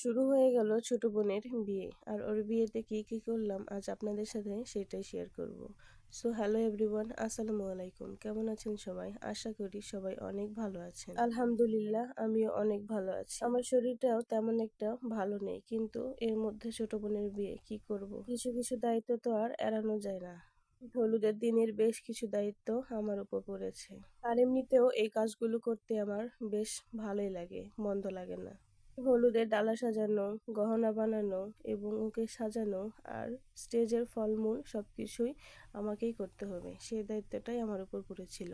শুরু হয়ে গেল ছোট বোনের বিয়ে। আর ওর বিয়েতে কি কি করলাম, আজ আপনাদের সাথে সেটাই শেয়ার করব। সো হ্যালো এভরিওয়ান আসসালামু আলাইকুম। কেমন আছেন সবাই? আশা করি সবাই অনেক ভালো আছেন। আলহামদুলিল্লাহ, আমিও অনেক ভালো আছি। আমার শরীরটাও তেমন একটা ভালো নেই, কিন্তু এর মধ্যে ছোট বোনের বিয়ে কি করব? কিছু কিছু দায়িত্ব তো আর এড়ানো যায় না। হলুদের দিনের বেশ কিছু দায়িত্ব আমার উপর পড়েছে। আর এমনিতেও এই কাজগুলো করতে আমার বেশ ভালোই লাগে, মন্দ লাগে না। হলুদের ডালা সাজানো, গহনা বানানো এবং ওকে সাজানো আর স্টেজের ফলমূল সব কিছুই আমাকেই করতে হবে। সেই দায়িত্বটাই আমার উপর পড়েছিল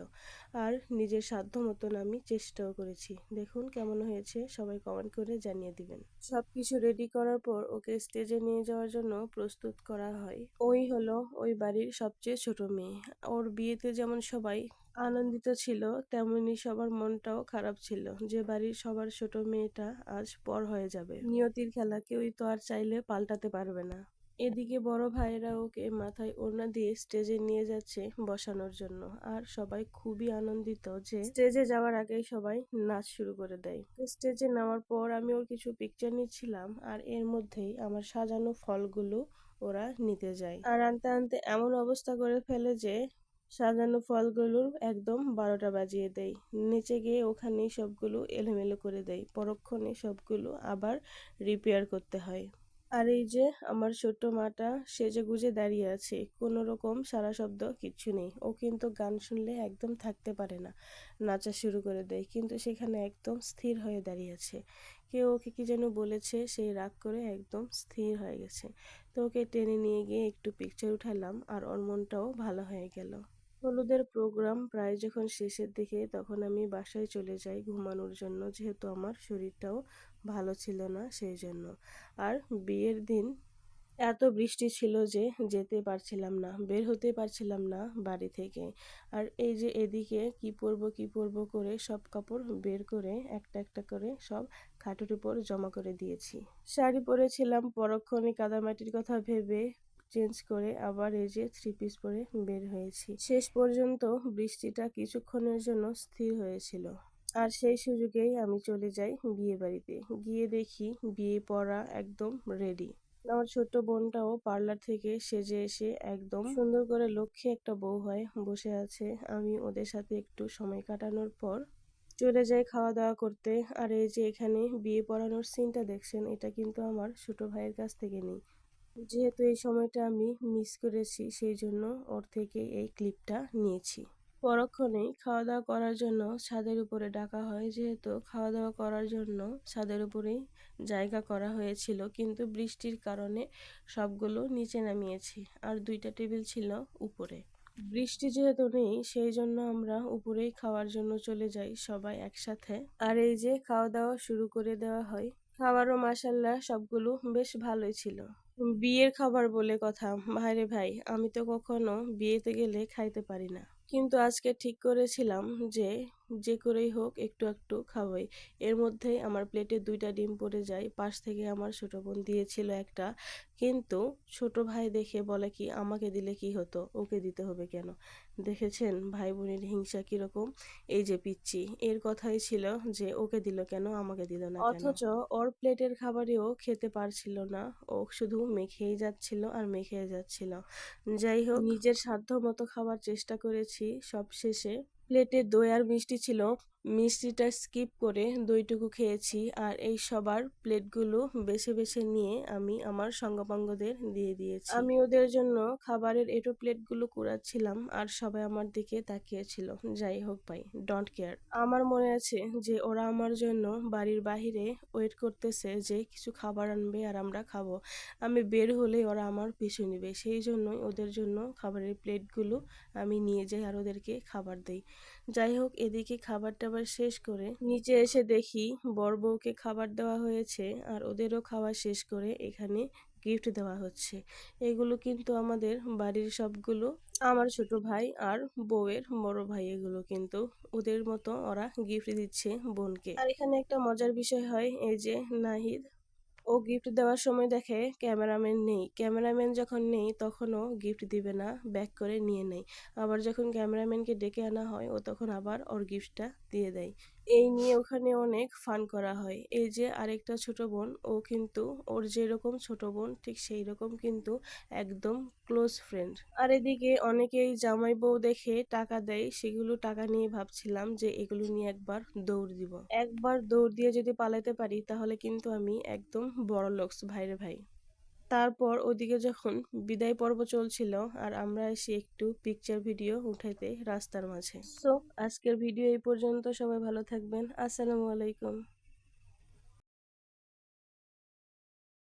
আর নিজের সাধ্য মতন আমি চেষ্টাও করেছি। দেখুন কেমন হয়েছে, সবাই কমেন্ট করে জানিয়ে দিবেন। সব কিছু রেডি করার পর ওকে স্টেজে নিয়ে যাওয়ার জন্য প্রস্তুত করা হয়। ওই হলো ওই বাড়ির সবচেয়ে ছোট মেয়ে। ওর বিয়েতে যেমন সবাই আনন্দিত ছিল, তেমনি সবার মনটাও খারাপ ছিল যে বাড়ির সবার ছোট মেয়েটা আজ পর হয়ে যাবে। নিয়তির খেলা কেউই তো আর চাইলে পাল্টাতে পারবে না। এদিকে বড় ভাইয়েরা ওকে মাথায় ওড়না দিয়ে স্টেজে নিয়ে যাচ্ছে বসানোর জন্য। আর সবাই খুবই আনন্দিত যে স্টেজে যাওয়ার আগে সবাই নাচ শুরু করে দেয়। স্টেজে নামার পর আমি ওর কিছু পিকচার নিচ্ছিলাম আর এর মধ্যেই আমার সাজানো ফলগুলো ওরা নিতে যায়। আর আনতে আনতে এমন অবস্থা করে ফেলে যে সাজানো ফলগুলোর একদম বারোটা বাজিয়ে দেয়। নিচে গিয়ে ওখানে সবগুলো এলোমেলো করে দেয়। পরক্ষণে সবগুলো আবার রিপেয়ার করতে হয়। আর এই যে আমার ছোট্ট মাটা সেজে গুজে দাঁড়িয়ে আছে। কোনো রকম সারা শব্দ কিচ্ছু নেই। ও কিন্তু গান শুনলে একদম থাকতে পারে না। নাচা শুরু করে দেয়। কিন্তু সেখানে একদম স্থির হয়ে দাঁড়িয়ে আছে। কেউ ওকে কি যেন বলেছে সেই রাগ করে একদম স্থির হয়ে গেছে। তো ওকে টেনে নিয়ে গিয়ে একটু পিকচার উঠালাম আর ওর মনটাও ভালো হয়ে গেল। হলুদের প্রোগ্রাম প্রায় যখন শেষের দিকে তখন আমি বাসায় চলে যাই ঘুমানোর জন্য, যেহেতু আমার শরীরটাও ভালো ছিল না সেই জন্য। আর বিয়ের দিন এত বৃষ্টি ছিল যে যেতে পারছিলাম না, বের হতে পারছিলাম না বাড়ি থেকে। আর এই যে এদিকে কি পরব কি পরব করে সব কাপড় বের করে একটা একটা করে সব খাটের উপর জমা করে দিয়েছি। শাড়ি পরেছিলাম, পরক্ষণে কাদামাটির কথা ভেবে চেঞ্জ করে আবার এই যে থ্রি পিস পরে বের হয়েছি। শেষ পর্যন্ত বৃষ্টিটা কিছুক্ষণের জন্য স্থির হয়েছিল। আর সেই সুযোগেই আমি চলে যাই বিয়ে বাড়িতে। গিয়ে দেখি বিয়ে পড়া একদম রেডি আমার ছোট্ট বোনটাও পার্লার থেকে সেজে এসে একদম সুন্দর করে লক্ষ্যে একটা বউ হয়ে বসে আছে। আমি ওদের সাথে একটু সময় কাটানোর পর চলে যাই খাওয়া দাওয়া করতে। আর এই যে এখানে বিয়ে পড়ানোর সিনটা দেখছেন, এটা কিন্তু আমার ছোট ভাইয়ের কাছ থেকে নেই। যেহেতু এই সময়টা আমি মিস করেছি সেই জন্য ওর থেকে এই ক্লিপটা নিয়েছি। পরক্ষণেই খাওয়া দাওয়া করার জন্য ছাদের উপরে ডাকা হয়, যেহেতু খাওয়া দাওয়া করার জন্য ছাদের উপরেই জায়গা করা হয়েছিল, কিন্তু বৃষ্টির কারণে সবগুলো নিচে নামিয়েছি আর দুইটা টেবিল ছিল উপরে। বৃষ্টি যেহেতু নেই সেই জন্য আমরা উপরেই খাওয়ার জন্য চলে যাই সবাই একসাথে। আর এই যে খাওয়া দাওয়া শুরু করে দেওয়া হয়, খাবারও মাসাল্লাহ সবগুলো বেশ ভালোই ছিল। বিয়ের খাবার বলে কথা। ভাইরে ভাই, আমি তো কখনো বিয়েতে গেলে খাইতে পারি না। কিন্তু আজকে ঠিক করেছিলাম যে যে করেই হোক একটু একটু খাওয়াই। এর মধ্যেই আমার প্লেটে দুইটা ডিম পড়ে যায়। পাশ থেকে আমার ছোট বোন দিয়েছিল একটা। কিন্তু ছোট ভাই দেখে বলে কি আমাকে দিলে কি হতো? ওকে দিতে হবে কেন? দেখেছেন ভাই বোনের হিংসা কীরকম? এই যে পিচ্ছি এর কথাই ছিল যে ওকে দিল কেন? আমাকে দিল না অথচ ওর প্লেটের খাবারেও খেতে পারছিল না। ও শুধু মেখেই যাচ্ছিল আর মেখে যাচ্ছিল। যাই হোক নিজের সাধ্য মতো খাবার চেষ্টা করেছি। সব শেষে প্লেটে দই আর মিষ্টি ছিল। মিষ্টিটা স্কিপ করে দইটুকু খেয়েছি আর এই সবার প্লেটগুলো বেছে বেছে নিয়ে আমি আমার সঙ্গপাঙ্গদের দিয়ে দিয়েছি। আমি ওদের জন্য খাবারের এটো প্লেটগুলো কুড়াচ্ছিলাম আর সবাই আমার দিকে তাকিয়েছিল। যাই হোক ভাই ডোন্ট কেয়ার আমার মনে আছে যে ওরা আমার জন্য বাড়ির বাহিরে ওয়েট করতেছে যে কিছু খাবার আনবে আর আমরা খাব। আমি বের হলে ওরা আমার পিছু নিবে। সেই জন্যই ওদের জন্য খাবারের প্লেটগুলো আমি নিয়ে যাই আর ওদেরকে খাবার দেই। যাই হোক, এদিকে খাবার টাবার শেষ করে নিচে এসে দেখি বড় বউকে খাবার দেওয়া হয়েছে আর ওদেরও খাওয়া শেষ করে এখানে গিফট দেওয়া হচ্ছে। এগুলো কিন্তু আমাদের বাড়ির সবগুলো, আমার ছোট ভাই আর বউয়ের বড় ভাই এগুলো কিন্তু ওদের মতো ওরা গিফট দিচ্ছে বোনকে। আর এখানে একটা মজার বিষয় হয়, এই যে নাহিদ ও গিফট দেওয়ার সময় দেখে ক্যামেরাম্যান নেই। ক্যামেরাম্যান যখন নেই, তখনও গিফট দিবে না ব্যাক করে নিয়ে নেয় আবার যখন ক্যামেরাম্যানকে ডেকে আনা হয়, ও তখন আবার ওর গিফটটা দিয়ে দেয়। এই নিয়ে ওখানে অনেক ফান করা হয়। এই যে আরেকটা ছোট বোন, ও কিন্তু, ওর যেরকম ছোট বোন, ঠিক সেই রকম কিন্তু একদম ক্লোজ ফ্রেন্ড আর এদিকে অনেকেই জামাই বউ দেখে টাকা দেয়, সেগুলো টাকা নিয়ে ভাবছিলাম যে এগুলো নিয়ে একবার দৌড় দিব। একবার দৌড় দিয়ে যদি পালাতে পারি, তাহলে কিন্তু আমি একদম বড় লোকস ভাইরে ভাই। তারপর ওদিকে যখন বিদায় পর্ব চলছিল আর আমরা এসে একটু পিকচার ভিডিও উঠাইতে রাস্তার মাঝে। সো আজকের ভিডিও এই পর্যন্ত সবাই ভালো থাকবেন। আসসালামু আলাইকুম।